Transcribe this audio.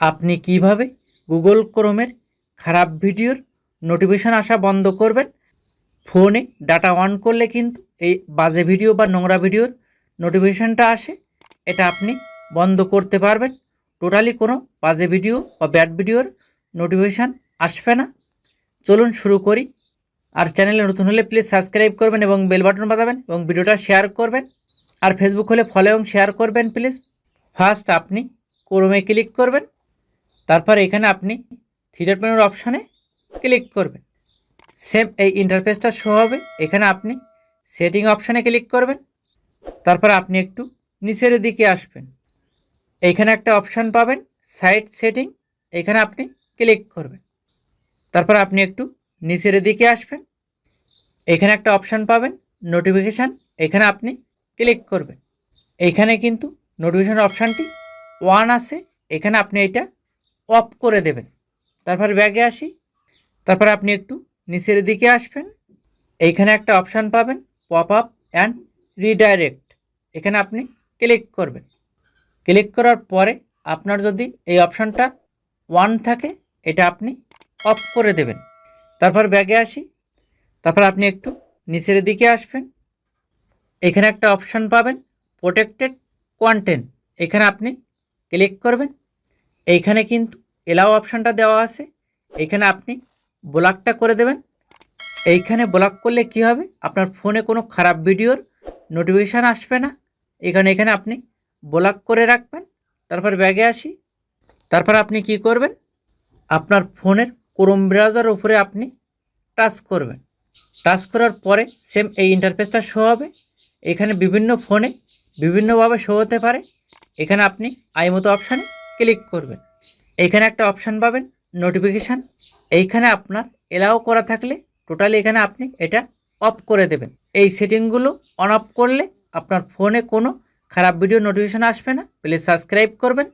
আপনি কীভাবে গুগল ক্রোমের খারাপ ভিডিওর নোটিফিকেশন আসা বন্ধ করবেন? ফোনে ডাটা অন করলে কিন্তু এই বাজে ভিডিও বা নোংরা ভিডিওর নোটিফিকেশানটা আসে। এটা আপনি বন্ধ করতে পারবেন। টোটালি কোনো বাজে ভিডিও বা ব্যাড ভিডিওর নোটিফিকেশান আসবে না। চলুন শুরু করি। আর চ্যানেলে নতুন হলে প্লিজ সাবস্ক্রাইব করবেন এবং বেল বাটন বাজাবেন এবং ভিডিওটা শেয়ার করবেন। আর ফেসবুক হলে ফলো এবং শেয়ার করবেন প্লিজ। ফার্স্ট আপনি ক্রোমে ক্লিক করবেন। তারপর এখানে আপনি থ্রি ডট অপশানে ক্লিক করবেন। সেম এই ইন্টারফেসটা শো হবে। এখানে আপনি সেটিং অপশানে ক্লিক করবেন। তারপর আপনি একটু নিচের দিকে আসবেন। এইখানে একটা অপশান পাবেন সাইট সেটিং এখানে আপনি ক্লিক করবেন। তারপর আপনি একটু নিচের দিকে আসবেন। এখানে একটা অপশান পাবেন নোটিফিকেশান এখানে আপনি ক্লিক করবেন। এইখানে কিন্তু নোটিফিকেশান অপশানটি ওয়ান আছে। এখানে আপনি এটা অফ করে দেবেন। তারপর ব্যাগে আসি। তারপর আপনি একটু নিচের দিকে আসবেন। এইখানে একটা অপশান পাবেন পপ আপ অ্যান্ড রিডাইরেক্ট এখানে আপনি ক্লিক করবেন। ক্লিক করার পরে আপনার যদি এই অপশানটা ওয়ান থাকে, এটা আপনি অফ করে দেবেন। তারপর ব্যাগে আসি। তারপর আপনি একটু নিচের দিকে আসবেন। এখানে একটা অপশান পাবেন প্রোটেক্টেড কন্টেন্ট এখানে আপনি ক্লিক করবেন। এইখানে কিন্তু এলাও অপশানটা দেওয়া আছে। এখানে আপনি ব্লকটা করে দেবেন। এইখানে ব্লক করলে কি হবে? আপনার ফোনে কোনো খারাপ ভিডিওর নোটিফিকেশান আসবে না। এখানে এখানে আপনি ব্লক করে রাখবেন। তারপর ব্যাগে আসি। তারপর আপনি কি করবেন? আপনার ফোনের ক্রোম ব্রাউজার উপরে আপনি টাচ করবেন। টাচ করার পরে সেম এই ইন্টারফেসটা শো হবে। এখানে বিভিন্ন ফোনে বিভিন্নভাবে শো হতে পারে। এখানে আপনি আই মতো অপশানে ক্লিক করবেন। এখানে একটা অপশান পাবেন নোটিফিকেশান এইখানে আপনার এলাও করা থাকলে টোটালি এখানে আপনি এটা অফ করে দেবেন। এই সেটিংগুলো অন অফ করলে আপনার ফোনে কোনো খারাপ ভিডিও নোটিফিকেশান আসবে না। প্লিজ সাবস্ক্রাইব করবেন।